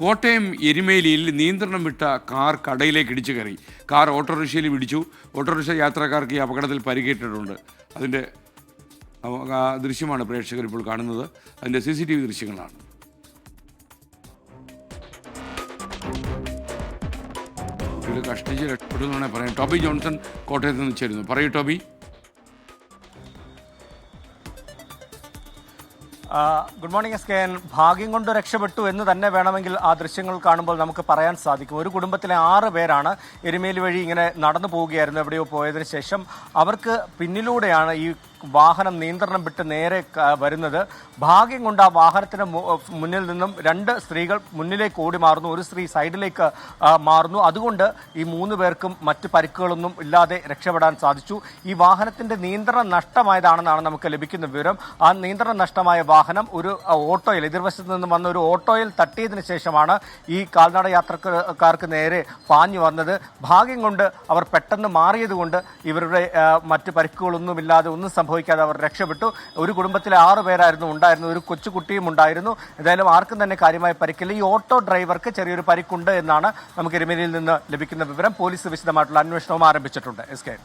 കോട്ടയം എരുമേലിയിൽ നിയന്ത്രണം വിട്ട കാർ കടയിലേക്ക് ഇടിച്ചു കയറി. കാർ ഓട്ടോറിക്ഷയിൽ ഇടിച്ചു. ഓട്ടോറിക്ഷ യാത്രക്കാർക്ക് ഈ അപകടത്തിൽ പരിക്കേറ്റിട്ടുണ്ട്. അതിന്റെ ദൃശ്യമാണ് പ്രേക്ഷകർ ഇപ്പോൾ കാണുന്നത്. അതിന്റെ സി സി ടി വി ദൃശ്യങ്ങളാണ്. കഷ്ടിച്ച് രക്ഷപ്പെട്ടു എന്നാണ് പറയാം ടോബി ജോൺസൺ കോട്ടയത്ത് നിന്ന് ചേരുന്നു. പറയൂ Toby. Good morning S K N ഭാഗ്യം കൊണ്ട് രക്ഷപ്പെട്ടു എന്ന് തന്നെ വേണമെങ്കിൽ ആ ദൃശ്യങ്ങൾ കാണുമ്പോൾ നമുക്ക് പറയാൻ സാധിക്കും. ഒരു കുടുംബത്തിലെ ആറ് പേരാണ് എരുമേലി വഴി ഇങ്ങനെ നടന്നു പോവുകയായിരുന്നു എവിടെയോ പോയതിനു ശേഷം. അവർക്ക് പിന്നിലൂടെയാണ് ഈ വാഹനം നിയന്ത്രണം വിട്ട് നേരെ വരുന്നത്. ഭാഗ്യം കൊണ്ട് ആ വാഹനത്തിന് മുന്നിൽ നിന്നും രണ്ട് സ്ത്രീകൾ മുന്നിലേക്ക് ഓടി മാറുന്നു. ഒരു സ്ത്രീ സൈഡിലേക്ക് മാറുന്നു. അതുകൊണ്ട് ഈ മൂന്ന് പേർക്കും മറ്റ് പരിക്കുകളൊന്നും ഇല്ലാതെ രക്ഷപ്പെടാൻ സാധിച്ചു. ഈ വാഹനത്തിന്റെ നിയന്ത്രണം നഷ്ടമായതാണെന്നാണ് നമുക്ക് ലഭിക്കുന്ന വിവരം. ആ നിയന്ത്രണം നഷ്ടമായ വാഹനം ഒരു ഓട്ടോയിൽ എതിർവശത്ത് നിന്നും വന്ന ഒരു ഓട്ടോയിൽ തട്ടിയതിനു ശേഷമാണ് ഈ കാൽനട യാത്രക്കാർക്ക് നേരെ പാഞ്ഞു വന്നത്. ഭാഗ്യം കൊണ്ട് അവർ പെട്ടെന്ന് മാറിയതുകൊണ്ട് ഇവരുടെ മറ്റ് പരിക്കുകളൊന്നുമില്ലാതെ ഒന്നും സംഭവിക്കാതെ അവർ രക്ഷപ്പെട്ടു. ഒരു കുടുംബത്തിലെ ആറ് പേരായിരുന്നു ഉണ്ടായിരുന്നു ഒരു കൊച്ചുകുട്ടിയും ഉണ്ടായിരുന്നു. എന്തായാലും ആർക്കും തന്നെ കാര്യമായ പരിക്കില്ല. ഈ ഓട്ടോ ഡ്രൈവർക്ക് ചെറിയൊരു പരിക്കുണ്ട് എന്നാണ് നമുക്ക് എരുമേലിയിൽ നിന്ന് ലഭിക്കുന്ന വിവരം. പോലീസ് വിശദമായിട്ടുള്ള അന്വേഷണവും ആരംഭിച്ചിട്ടുണ്ട്. S K.